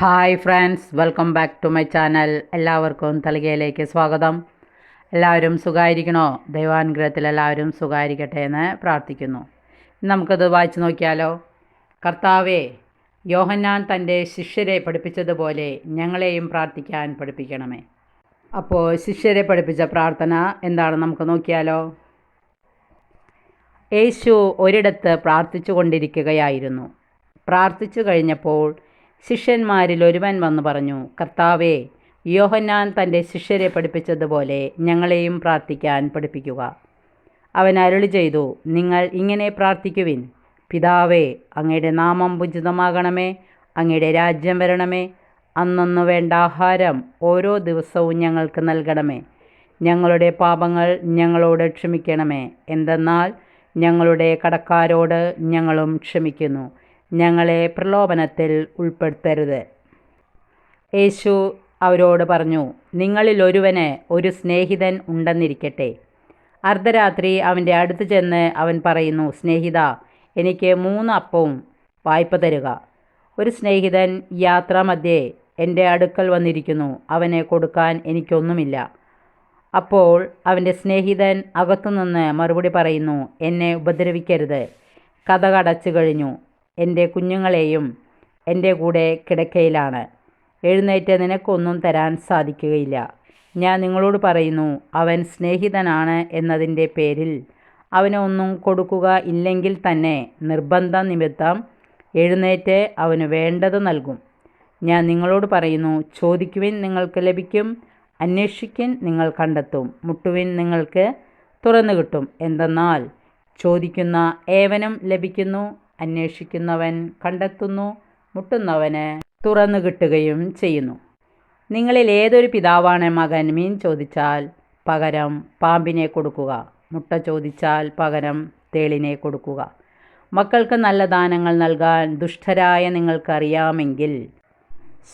Hi friends welcome back to my channel എല്ലാവർക്കും തളികയിലേക്ക് സ്വാഗതം. എല്ലാവരും സുഖമായിരിക്കണോ ദൈവാനുഗ്രഹത്തിൽ എല്ലാവരും സുഖമായിരിക്കട്ടെ എന്ന് പ്രാർത്ഥിക്കുന്നു. നമുക്കത് വായിച്ചു നോക്കിയാലോ? കർത്താവേ യോഹന്നാൻ തന്റെ ശിഷ്യരെ പഠിപ്പിച്ചതുപോലെ ഞങ്ങളെയും പ്രാർത്ഥിക്കാൻ പഠിപ്പിക്കണമേ. അപ്പോൾ ശിഷ്യരെ പഠിപ്പിച്ച പ്രാർത്ഥന എന്താണ് നമുക്ക് നോക്കിയാലോ? യേശു ഒരിടത്ത് പ്രാർത്ഥിച്ചു കൊണ്ടിരിക്കുകയായിരുന്നു പ്രാർത്ഥിച്ചു കഴിഞ്ഞപ്പോൾ ശിഷ്യന്മാരിൽ ഒരുവൻ വന്നു പറഞ്ഞു കർത്താവേ യോഹന്നാൻ തന്റെ ശിഷ്യരെ പഠിപ്പിച്ചതുപോലെ ഞങ്ങളെയും പ്രാർത്ഥിക്കാൻ പഠിപ്പിക്കുക. അവൻ അരുളി ചെയ്തു നിങ്ങൾ ഇങ്ങനെ പ്രാർത്ഥിക്കുവിൻ. പിതാവേ അങ്ങയുടെ നാമം ഉചിതമാകണമേ അങ്ങയുടെ രാജ്യം വരണമേ. അന്നന്ന് വേണ്ട ആഹാരം ഓരോ ദിവസവും ഞങ്ങൾക്ക് നൽകണമേ. ഞങ്ങളുടെ പാപങ്ങൾ ഞങ്ങളോട് ക്ഷമിക്കണമേ. എന്തെന്നാൽ ഞങ്ങളുടെ കടക്കാരോട് ഞങ്ങളും ക്ഷമിക്കുന്നു. ഞങ്ങളെ പ്രലോഭനത്തിൽ ഉൾപ്പെടുത്തരുത്. യേശു അവരോട് പറഞ്ഞു നിങ്ങളിൽ ഒരുവന് ഒരു സ്നേഹിതൻ ഉണ്ടെന്നിരിക്കട്ടെ. അർദ്ധരാത്രി അവന്റെ അടുത്ത് ചെന്ന് അവൻ പറയുന്നു സ്നേഹിത എനിക്ക് മൂന്ന് അപ്പവും വായ്പ തരുക. ഒരു സ്നേഹിതൻ യാത്രാമധ്യേ എന്റെ അടുക്കൽ വന്നിരിക്കുന്നു അവനെ കൊടുക്കാൻ എനിക്കൊന്നുമില്ല. അപ്പോൾ അവന്റെ സ്നേഹിതൻ അകത്തുനിന്ന് മറുപടി പറയുന്നു എന്നെ ഉപദ്രവിക്കരുത്. കഥ കടച്ചു കഴിഞ്ഞു. എന്റെ കുഞ്ഞുങ്ങളെയും എന്റെ കൂടെ കിടക്കയിലാണ്. എഴുന്നേറ്റ് നിനക്കൊന്നും തരാൻ സാധിക്കുകയില്ല. ഞാൻ നിങ്ങളോട് പറയുന്നു അവൻ സ്നേഹിതനാണ് എന്നതിന്റെ പേരിൽ അവനൊന്നും കൊടുക്കുക ഇല്ലെങ്കിൽ തന്നെ നിർബന്ധ നിമിത്തം എഴുന്നേറ്റ് അവന് വേണ്ടത് നൽകും. ഞാൻ നിങ്ങളോട് പറയുന്നു ചോദിക്കുവിൻ നിങ്ങൾക്ക് ലഭിക്കും അന്വേഷിക്കിൻ നിങ്ങൾ കണ്ടെത്തും മുട്ടുവിൻ നിങ്ങൾക്ക് തുറന്നു കിട്ടും. എന്തെന്നാൽ ചോദിക്കുന്ന ഏവനും ലഭിക്കുന്നു അന്വേഷിക്കുന്നവൻ കണ്ടെത്തുന്നു മുട്ടുന്നവന് തുറന്നു കിട്ടുകയും ചെയ്യുന്നു. നിങ്ങളിൽ ഏതൊരു പിതാവാണ് മകൻ? മീൻ ചോദിച്ചാൽ പകരം പാമ്പിനെ കൊടുക്കുക. മുട്ട ചോദിച്ചാൽ പകരം തേളിനെ കൊടുക്കുക. മക്കൾക്ക് നല്ല ദാനങ്ങൾ നൽകാൻ ദുഷ്ടരായ നിങ്ങൾക്കറിയാമെങ്കിൽ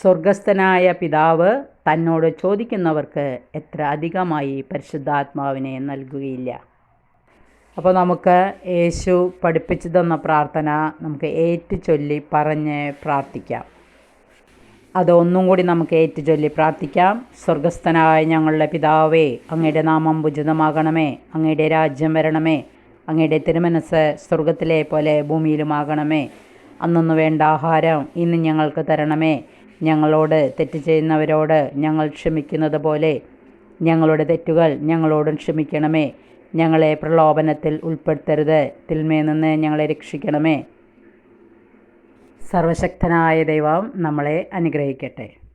സ്വർഗസ്ഥനായ പിതാവ് തന്നോട് ചോദിക്കുന്നവർക്ക് എത്ര അധികമായി പരിശുദ്ധാത്മാവിനെ നൽകുകയില്ല. അപ്പോൾ നമുക്ക് യേശു പഠിപ്പിച്ചു തന്ന പ്രാർത്ഥന നമുക്ക് ഏറ്റു ചൊല്ലി പറഞ്ഞ് പ്രാർത്ഥിക്കാം. അതൊന്നും കൂടി നമുക്ക് ഏറ്റു ചൊല്ലി പ്രാർത്ഥിക്കാം. സ്വർഗസ്ഥനായ ഞങ്ങളുടെ പിതാവേ അങ്ങയുടെ നാമം ഉചിതമാകണമേ അങ്ങയുടെ രാജ്യം വരണമേ അങ്ങയുടെ തിരുമനസ് സ്വർഗത്തിലെ പോലെ ഭൂമിയിലുമാകണമേ. അന്നൊന്നു വേണ്ട ആഹാരം ഇന്ന് ഞങ്ങൾക്ക് തരണമേ. ഞങ്ങളോട് തെറ്റ് ചെയ്യുന്നവരോട് ഞങ്ങൾ ക്ഷമിക്കുന്നത് പോലെ ഞങ്ങളുടെ തെറ്റുകൾ ഞങ്ങളോടും ക്ഷമിക്കണമേ. ഞങ്ങളെ പ്രലോഭനത്തിൽ ഉൾപ്പെടുത്തരുത്. തിന്മയിൽ നിന്ന് ഞങ്ങളെ രക്ഷിക്കണമേ. സർവശക്തനായ ദൈവം നമ്മളെ അനുഗ്രഹിക്കട്ടെ.